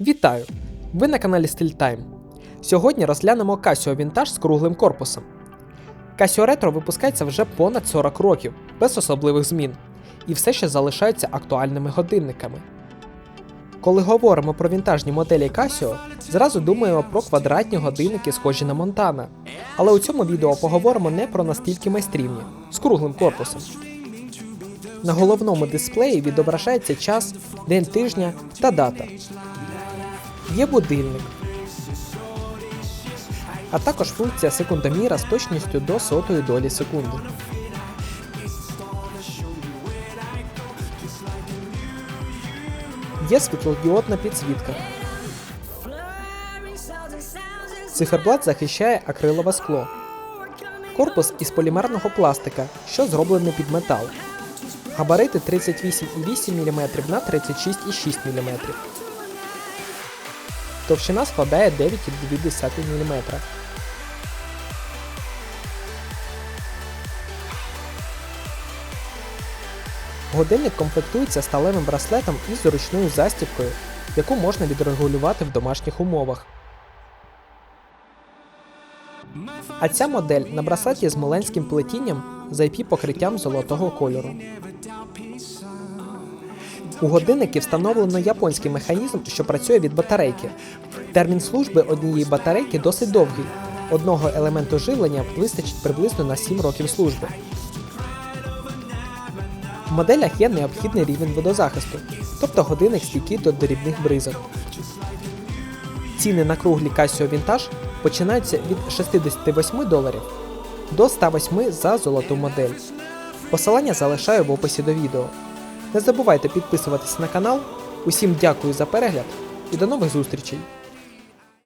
Вітаю! Ви на каналі Steel. Сьогодні розглянемо Casio Vintage з круглим корпусом. Casio Retro випускається вже понад 40 років, без особливих змін, і все ще залишаються актуальними годинниками. Коли говоримо про вінтажні моделі Casio, зразу думаємо про квадратні годинники, схожі на Montana. Але у цьому відео поговоримо не про настільки майстрівні, з круглим корпусом. На головному дисплеї відображається час, день тижня та дата. Є будильник, а також функція секундоміра з точністю до сотої долі секунди. Є світлодіодна підсвітка. Циферблат захищає акрилове скло. Корпус із полімерного пластика, що зроблений під метал. Габарити 38,8 мм на 36,6 мм. Товщина складає 9,2 мм. Годинник комплектується сталевим браслетом із зручною застібкою, яку можна відрегулювати в домашніх умовах. А ця модель на браслеті з миленським плетінням з IP-покриттям золотого кольору. У годинники встановлено японський механізм, що працює від батарейки. Термін служби однієї батарейки досить довгий. Одного елементу живлення вистачить приблизно на 7 років служби. В моделях є необхідний рівень водозахисту, тобто годинник стійкий до дрібних бризок. Ціни на круглі Casio Vintage починаються від 68 доларів до 108 за золоту модель. Посилання залишаю в описі до відео. Не забувайте підписуватися на канал. Усім дякую за перегляд і до нових зустрічей!